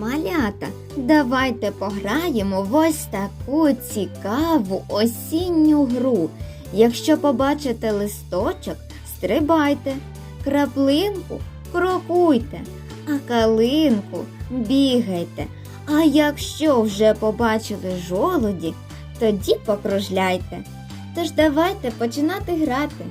Малята, давайте пограємо в ось таку цікаву осінню гру. Якщо побачите листочок, стрибайте, краплинку крокуйте, а калинку бігайте. А якщо вже побачили жолуді, тоді покружляйте. Тож давайте починати грати.